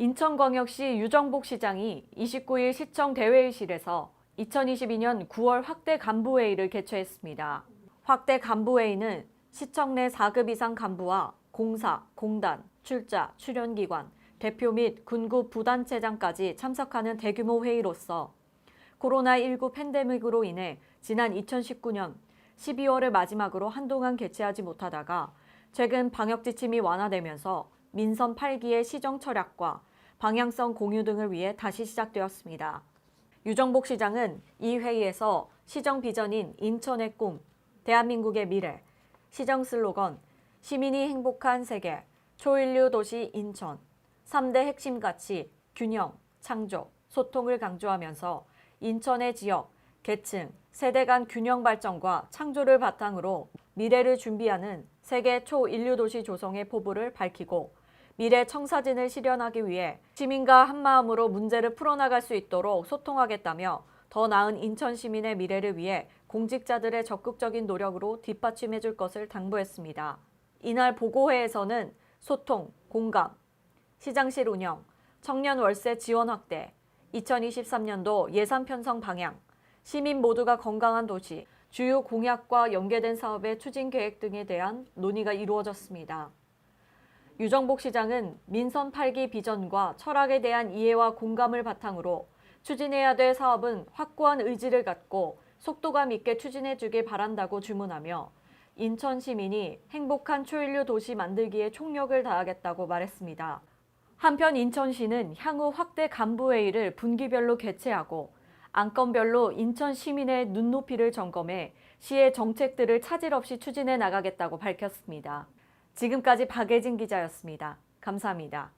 인천광역시 유정복 시장이 29일 시청 대회의실에서 2022년 9월 확대 간부회의를 개최했습니다. 확대 간부회의는 시청 내 4급 이상 간부와 공사, 공단, 출자, 출연기관, 대표 및 군구 부단체장까지 참석하는 대규모 회의로서 코로나19 팬데믹으로 인해 지난 2019년 12월을 마지막으로 한동안 개최하지 못하다가 최근 방역 지침이 완화되면서 민선 8기의 시정 철학과 방향성 공유 등을 위해 다시 시작되었습니다. 유정복 시장은 이 회의에서 시정 비전인 인천의 꿈, 대한민국의 미래, 시정 슬로건 시민이 행복한 세계, 초인류 도시 인천, 3대 핵심 가치, 균형, 창조, 소통을 강조하면서 인천의 지역, 계층, 세대 간 균형 발전과 창조를 바탕으로 미래를 준비하는 세계 초인류 도시 조성의 포부를 밝히고 미래 청사진을 실현하기 위해 시민과 한마음으로 문제를 풀어나갈 수 있도록 소통하겠다며 더 나은 인천 시민의 미래를 위해 공직자들의 적극적인 노력으로 뒷받침해 줄 것을 당부했습니다. 이날 보고회에서는 소통, 공감, 시장실 운영, 청년 월세 지원 확대, 2023년도 예산 편성 방향, 시민 모두가 건강한 도시, 주요 공약과 연계된 사업의 추진 계획 등에 대한 논의가 이루어졌습니다. 유정복 시장은 민선 8기 비전과 철학에 대한 이해와 공감을 바탕으로 추진해야 될 사업은 확고한 의지를 갖고 속도감 있게 추진해 주길 바란다고 주문하며 인천 시민이 행복한 초인류 도시 만들기에 총력을 다하겠다고 말했습니다. 한편 인천시는 향후 확대 간부회의를 분기별로 개최하고 안건별로 인천 시민의 눈높이를 점검해 시의 정책들을 차질 없이 추진해 나가겠다고 밝혔습니다. 지금까지 박예진 기자였습니다. 감사합니다.